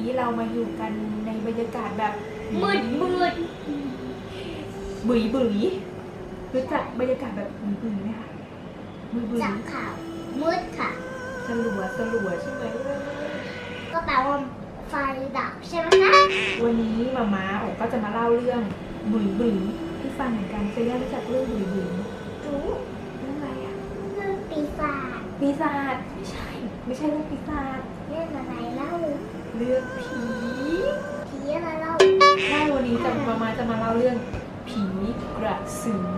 นี้เรามาอยู่กันในบรรยากาศแบบมืดมืดบุ๋ยบุ๋ยรู้จักบรรยากาศแบบบุ๋ยบุ๋ยไหมคะบุ๋ยบุ๋ยจากข่าวมืดค่ะสลัวสลัวใช่ไหมก็แปลว่าไฟดับใช่ไหมคะวันนี้มาม้าโอก็จะมาเล่าเรื่องบุ๋ยบุ๋ยให้ฟังเหมือนกันเคยได้รู้จักเรื่องบุ๋ยบุ๋ยรู้เรื่องอะไรอะเรื่องปีศาจ ปีศาจไม่ใช่ ไม่ใช่เรื่องปีศาจเรื่องอะไรเล่าเรื่องผีผีอะไรเล่าใช่วันนี้จะมามาจะมาเล่าเรื่อง ผีกระสือ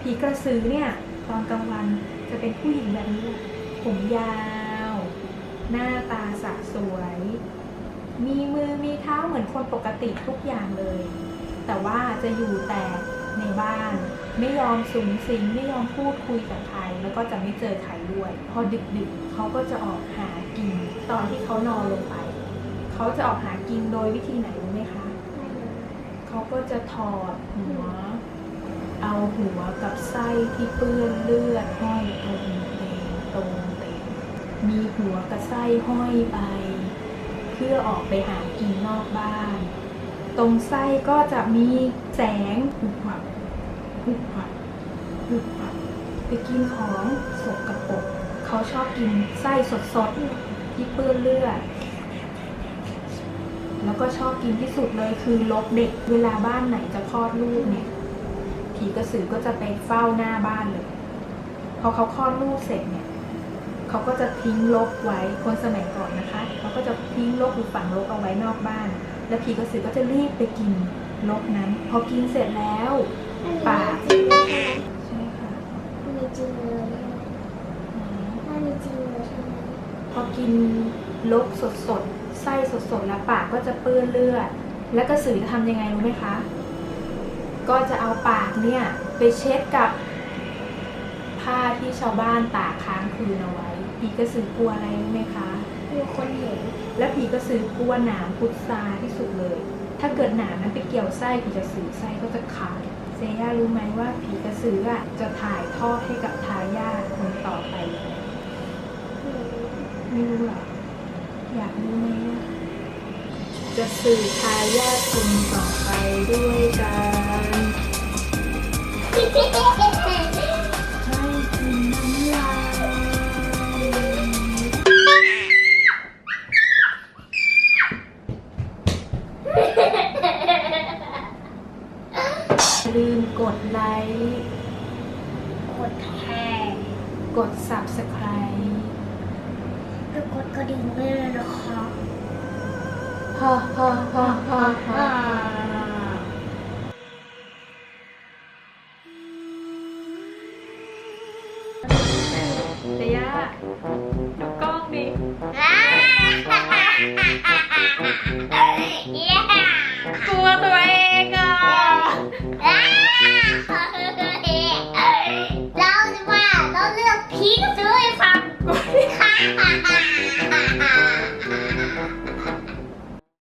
ผีกระสือเนี่ย ตอนกลางวันจะเป็นผู้หญิงแบบนี้แหละผมยาว หน้าตาสะสวย มีมือมีเท้าเหมือนคนปกติทุกอย่างเลย แต่ว่าจะอยู่แต่ในบ้าน ไม่ยอมสูงสิงไม่ยอมพูดคุยกับใครแล้วก็จะไม่เจอใครด้วย พอดึกๆเขาก็จะออกหากินตอนที่เขานอนลงไปเขาจะออกหากินโดยวิธีไหนรู้ไหมคะเขาก็จะถอดหัว เอาหัวกับไส้ที่เปื้อนเลือดห้อยตรงเตงตรงเตงมีหัวกับไส้ห้อยไป เพื่อออกไปหากินนอกบ้าน ตรงไส้ก็จะมีแสงหุบหับ หุบหับหุบหับไปกินของสกปรกเขาชอบกินไส้สดๆที่เปื้อนเลือดแล้วก็ชอบกินที่สุดเลยคือลกเด็ก เวลาบ้านไหนจะคลอดลูกเนี่ยผีกระสือก็จะไปเฝ้าหน้าบ้านเลย พอเขาคลอดลูกเสร็จเนี่ยเขาก็จะทิ้งลกไว้คนสมัยก่อนนะคะเขาก็จะทิ้งลกหรือฝังลกเอาไว้นอกบ้าน แล้วผีกระสือก็จะรีบไปกินลกนั้น พอกินเสร็จแล้ว ปากจริงเลยใช่ไหมใช่ค่ะไม่มีจริงเลยใช่ไหมไม่มีจริงเลยใช่ไหมพอกินลกสดสดๆไส้สดสดๆแล้วปากก็จะเปื้อนเลือด แล้วกระสือจะทำยังไงรู้ไหมคะ ก็จะเอาปากเนี่ยไปเช็ดกับผ้าที่ชาวบ้านตากค้างคืนเอาไว้ ผีกระสือกลัวอะไรรู้ไหมคะ มีคนเห็นและผีกระสือกลัวหนามพุทราที่สุดเลย ถ้าเกิดหนามนั้นไปเกี่ยวไส้ผีกระสือไส้ก็จะขาด เซย่ารู้ไหมว่าผีกระสืออะจะถ่ายทอดให้กับทายาทคนต่อไปไม่รู้หรออยากรู้ไหมจะสืบทายาทคนต่อไปด้วยกัน ลืมกดไลค์กดแชร์กด subscribe แล้วกดกระดิ่งด้วยนะคะฮ่าฮ่าฮ่าฮ่าฮ่าเดียดูกล้องดิกลัวตัวเอง พี่ก็ซื้อ